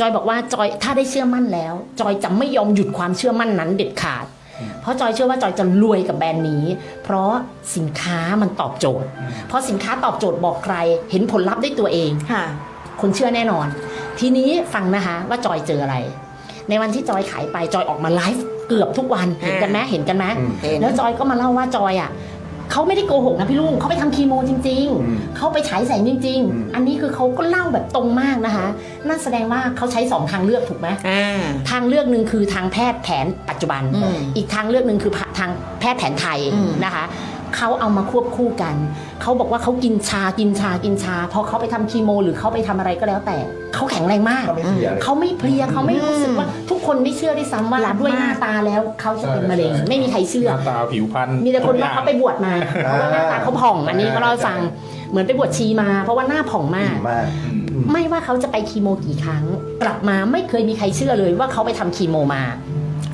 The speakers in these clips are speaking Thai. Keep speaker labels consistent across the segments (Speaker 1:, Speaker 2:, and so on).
Speaker 1: จอยบอกว่าจอยถ้าได้เชื่อมั่นแล้ว จอยจะไม่ยอมหยุดความเชื่อมั่นนั้นเด็ดขาด เพราะจอยเชื่อว่าจอยจะรวยกับแบรนด์นี้ เพราะสินค้ามันตอบโจทย์ เพราะสินค้าตอบโจทย์บอกใคร เห็นผลลัพธ์ด้วยตัวเอง
Speaker 2: ค่ะ
Speaker 1: คนเชื่อแน่นอน ทีนี้ฟังนะคะว่าจอยเจออะไร ในวันที่จอยขายไปจอยออกมาไลฟ์เกือบทุกวันเห็นกันไหมเห็นกันไหม
Speaker 3: อืม
Speaker 2: เห็น
Speaker 1: แล้วจอยก็มาเล่าว่าจอยอะ เขาไม่ได้โกหกนะพี่ลุงเขาไปทำคีโมจริง
Speaker 3: อืม
Speaker 1: ๆ เขาไปฉายแสงจริง
Speaker 3: อืม
Speaker 1: ๆ อันนี้คือเขาก็เล่าแบบตรงมากนะคะนั่นแสดงว่าเขาใช้สองทางเลือกถูกไหม
Speaker 2: อ่า
Speaker 1: ทางเลือกหนึ่งคือทางแพทย์แผนปัจจุบัน
Speaker 2: อืม
Speaker 1: อีกทางเลือกหนึ่งคือทางแพทย์แผนไทย
Speaker 2: อืม
Speaker 1: นะคะ เขาเอามาควบคู่กัน เขาบอกว่าเขากินชากินชากินชาพอเขาไปทำคีโม หรือเขาไปทำอะไรก็แล้วแต่ เขาแข็งแรงมาก
Speaker 3: ก็ไม่เสียเลย
Speaker 1: เขาไม่เพลียเขาไม่รู้สึกว่าทุกคนไม่เชื่อด้วยซ้ำว่า
Speaker 2: รัก
Speaker 1: ด้วยหน้ามา
Speaker 2: ก
Speaker 1: ตาแล้วเขาจะเป็นมะเร็ง
Speaker 3: ใช่
Speaker 1: ไม่มีใครเชื่อ
Speaker 4: หน้าตาผิวพรรณ
Speaker 1: มีแต่คนว่า
Speaker 4: ทุกอย่ง
Speaker 1: เขาไปบวชมาเพราะว่าหน้าตาเขาผ่อง อันนี้ก็เล่าให้ฟังเหมือนไปบวชชีมา เพราะว่าหน้าผ่องมาก
Speaker 3: ดีมาก
Speaker 4: อืม
Speaker 1: ไม่ว่าเขาจะไปคีโมกี่ครั้ง กลับมาไม่เคยมีใครเชื่อเลยว่าเขาไปทำคีโมมา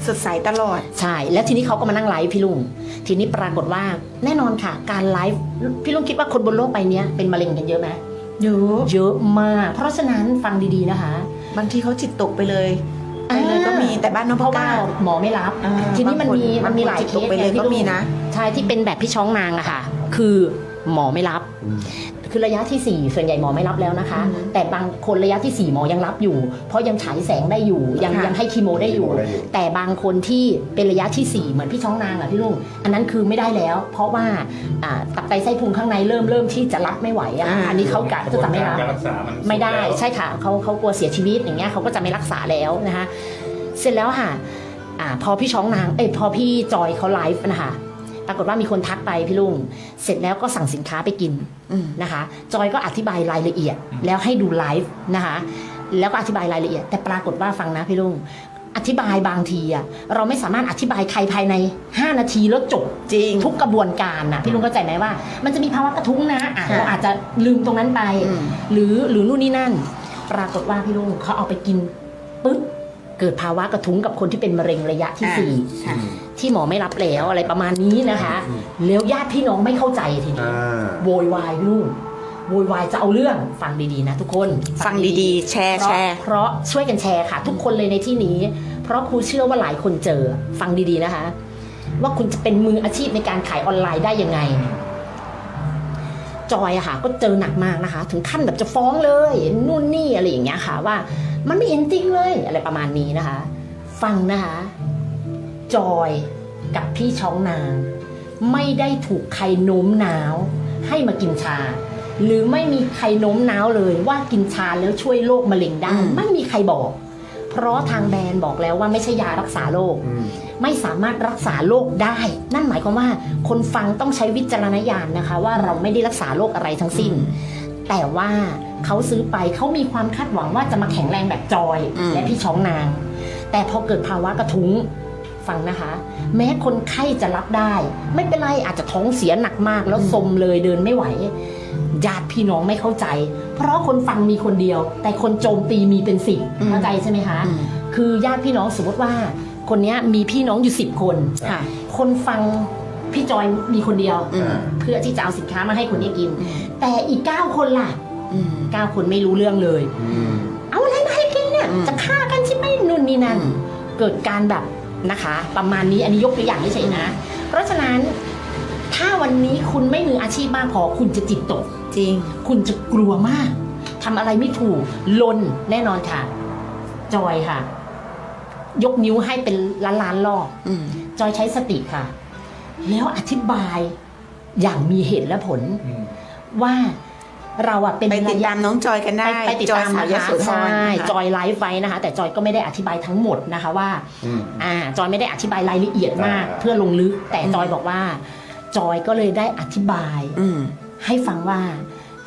Speaker 2: สดใสตลอด
Speaker 1: ใช่ แล้วทีนี้เขาก็มานั่งไลฟ์พี่ลุง ทีนี้ปรากฏว่าแน่นอนค่ะ การไลฟ์พี่ลุงคิดว่าคนบนโลกใบเนี้ยเป็นมะเร็งกันเยอะไหม
Speaker 2: เยอะ
Speaker 1: เยอะมาก เพราะฉะนั้นฟังดีๆนะคะ
Speaker 2: บางทีเขาจิตตกไปเลยไปเลยก็มีแต่บ้านน้อง
Speaker 1: เพราะว่า
Speaker 2: ก้
Speaker 1: หมอไม่รับ
Speaker 2: อ่า
Speaker 1: ทีนี้มันมี
Speaker 2: บางคน
Speaker 1: มันมีหลาย
Speaker 2: บาง
Speaker 1: เค
Speaker 2: คนจิตตก
Speaker 1: ส
Speaker 2: ไปเลย
Speaker 1: งพี่
Speaker 2: ก็มีนะ
Speaker 1: ใช่ที่เป็นแบบพี่ช้องนางอะค่ะ คือหมอไม่รับ
Speaker 3: อืม
Speaker 1: คือระยะที่ 4 ส่วนใหญ่หมอไม่รับแล้วนะคะ
Speaker 2: อืม
Speaker 1: แต่บางคนระยะที่ 4 หมอยังรับอยู่ เพราะยังฉายแสงได้อยู่ ยัง
Speaker 2: ค่ะ
Speaker 1: ยังให้คีโมได้อยู่
Speaker 3: คีโมได้อยู่
Speaker 1: แต่บางคนที่เป็นระยะที่ 4 เหมือนพี่ช้องนางอะพี่ลุงอันนั้นคือไม่ได้แล้ว เพราะว่าอ่าตับไตไส้พุงข้างในเริ่มเริ่มที่จะรับไม่ไหวอะค่ะอันนี้เขากะจะไม่รับ
Speaker 4: การรักษามัน
Speaker 1: ไม่ได้
Speaker 4: สุแล้ว
Speaker 1: ใช่ค่ะเขาเขากลัวเสียชีวิตอย่างเงี้ยเขาก็จะไม่รักษาแล้วนะคะ เสร็จแล้วค่ะอ่าพอพี่ช้องนางเอ้ยพอพี่จอยเขาไลฟ์นะคะ ปรากฏว่ามีคนทักไปพี่ลุง เสร็จแล้วก็สั่งสินค้าไปกิน
Speaker 2: อืม
Speaker 1: นะคะ จอยก็อธิบายรายละเอียดแล้วให้ดูไลฟ์นะคะ แล้วก็อธิบายรายละเอียด แต่ปรากฏว่าฟังนะพี่ลุงอธิบายบางทีอะเราไม่สามารถอธิบายใครภายใน 5 นาทีแล้วจบ
Speaker 2: จริง
Speaker 1: ทุกกระบวนการนะพี่ลุงเข้าใจไหมว่า มันจะมีภาวะกระทุ้งนะอะ
Speaker 2: ค่ะ
Speaker 1: เราอาจจะลืมตรงนั้นไป
Speaker 2: อืม
Speaker 1: หรือหรือนู่นนี่นั่น ปรากฏว่าพี่ลุงเขาเอาไปกินปึ๊บ เกิดภาวะกระทุ้งกับคนที่เป็นมะเร็งระยะที่สี่
Speaker 2: ค่ะ
Speaker 1: ที่หมอไม่รับแล้วอะไรประมาณนี้นะคะ แล้วญาติพี่น้องไม่เข้าใจทีนี้
Speaker 3: อ่า
Speaker 1: โวยวายพี่ลุงโวยวายจะเอาเรื่องฟังดีๆนะทุกคน
Speaker 2: ฟังดีๆแชร์
Speaker 1: เพราะ
Speaker 2: แชร์
Speaker 1: เพราะช่วยกันแชร์ค่ะ ทุกคนเลยในที่นี้ เพราะครูเชื่อว่าหลายคนเจอฟังดีๆนะคะ ว่าคุณจะเป็นมืออาชีพในการขายออนไลน์ได้ยังไง จอยอะค่ะก็เจอหนักมากนะคะ ถึงขั้นแบบจะฟ้องเลย นู่นนี่อะไรอย่างเงี้ยค่ะว่า มันไม่เห็นจริงเลยอะไรประมาณนี้นะคะ ฟังนะคะ จอยกับพี่ช้องนาง ไม่ได้ถูกใครโน้มน้าว ให้มากินชา หรือไม่มีใครโน้มน้าวเลยว่ากินชาแล้วช่วยโรคมะเร็งได้
Speaker 2: อืม
Speaker 1: ไม่มีใครบอก เพราะทางแบรนด์บอกแล้วว่าไม่ใช่ยารักษาโรค
Speaker 3: อืม
Speaker 1: ไม่สามารถรักษาโรคได้ นั่นหมายความว่าคนฟังต้องใช้วิจารณญาณนะคะ ว่าเราไม่ได้รักษาโรคอะไรทั้งสิ้น แต่ว่าเขาซื้อไปเขามีความคาดหวังว่าจะมาแข็งแรงแบบจอย
Speaker 2: อืม
Speaker 1: และพี่ช้องนาง แต่พอเกิดภาวะกระทุ้งฟังนะคะ แม้คนไข้จะรับได้ ไม่เป็นไรอาจจะท้องเสียหนักมากแล้วสมเลยเดินไม่ไหวญาติพี่น้องไม่เข้าใจ เพราะคนฟังมีคนเดียว แต่คนโจมตีมีเป็นสิบ
Speaker 2: อืม
Speaker 1: เข้าใจใช่ไหมคะ
Speaker 2: อืม
Speaker 1: คือญาติพี่น้องสมมติว่า คนเนี้ยมีพี่น้องอยู่สิบคน
Speaker 2: ค่ะ
Speaker 1: คนฟัง พี่จอยมีคนเดียว
Speaker 2: อืม
Speaker 1: เพื่อที่จะเอาสินค้ามาให้คนนี้กิน
Speaker 2: อืม
Speaker 1: แต่อีกเก้าคนล่ะ
Speaker 2: อืม
Speaker 1: เก้าคนไม่รู้เรื่องเลย
Speaker 3: อืม
Speaker 1: เอาอะไรมาให้กินเนี่ย
Speaker 2: อืม
Speaker 1: จะฆ่ากันใช่ไหมนู่นนี่นั่น
Speaker 2: อืม
Speaker 1: เกิดการแบบนะคะ ประมาณนี้อันนี้ยกตัวอย่างเฉยๆนะ เพราะฉะนั้นถ้าวันนี้คุณไม่มืออาชีพมากพอคุณจะจิตตก
Speaker 2: จริง
Speaker 1: คุณจะกลัวมากทำอะไรไม่ถูกลนแน่นอนค่ะ จอยค่ะ ยกนิ้วให้เป็นล้านล้านๆรอบ
Speaker 2: อืม
Speaker 1: จอยใช้สติค่ะ แล้วอธิบายอย่างมีเหตุและผล
Speaker 4: อืม
Speaker 1: ว่าเราอะเป็น
Speaker 2: ไปติด
Speaker 1: ระยะ
Speaker 2: ตามน้องจอยกันได้
Speaker 1: ไปไปติด
Speaker 2: จอย
Speaker 1: ตาม
Speaker 2: สาว
Speaker 1: นะ
Speaker 2: ย
Speaker 1: คะ
Speaker 2: โสธร
Speaker 1: ใช่
Speaker 2: นะคะ
Speaker 1: จอยไลฟ์ไว้นะคะ แต่จอยก็ไม่ได้อธิบายทั้งหมดนะคะว่า
Speaker 3: อืม
Speaker 1: อ่าจอยไม่ได้อธิบายรายละเอียดมาก
Speaker 3: อ่า
Speaker 1: เพื่อลงลึก แต่
Speaker 2: อืม
Speaker 1: จอยบอกว่า จอยก็เลยได้อธิบาย
Speaker 2: อืม
Speaker 1: ให้ฟังว่า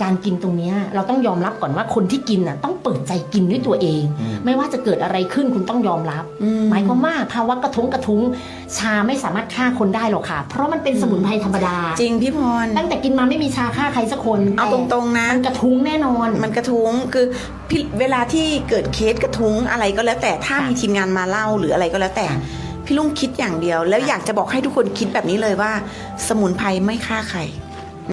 Speaker 1: การกินตรงเนี้ยเราต้องยอมรับก่อนว่าคนที่กินน่ะต้องเปิดใจกินด้วยตัวเอง
Speaker 3: อืม
Speaker 1: ไม่ว่าจะเกิดอะไรขึ้นคุณต้องยอมรับ
Speaker 2: อืม
Speaker 1: หมายความว่าภาวะกระทุ้งกระทุ้งชาไม่สามารถฆ่าคนได้หรอกค่ะ เพราะมันเป็นสมุนไพรธรรมดา
Speaker 2: จริงพี่พร
Speaker 1: ตั้งแต่กินมาไม่มีชาฆ่าใครสักคน
Speaker 2: เอาตรงๆนะ
Speaker 1: มันกระทุ้งแน่นอน
Speaker 2: มันกระทุ้งคือพี่เวลาที่เกิดเคสกระทุ้งอะไรก็แล้วแต่ถ้า
Speaker 1: ค่ะ
Speaker 2: มีทีมงานมาเล่าหรืออะไรก็แล้วแต่
Speaker 1: ค่ะ
Speaker 2: พี่ลุงคิดอย่างเดียว แล้ว
Speaker 1: ค่ะ
Speaker 2: อยากจะบอกให้ทุกคนคิดแบบนี้เลยว่า สมุนไพรไม่ฆ่าใคร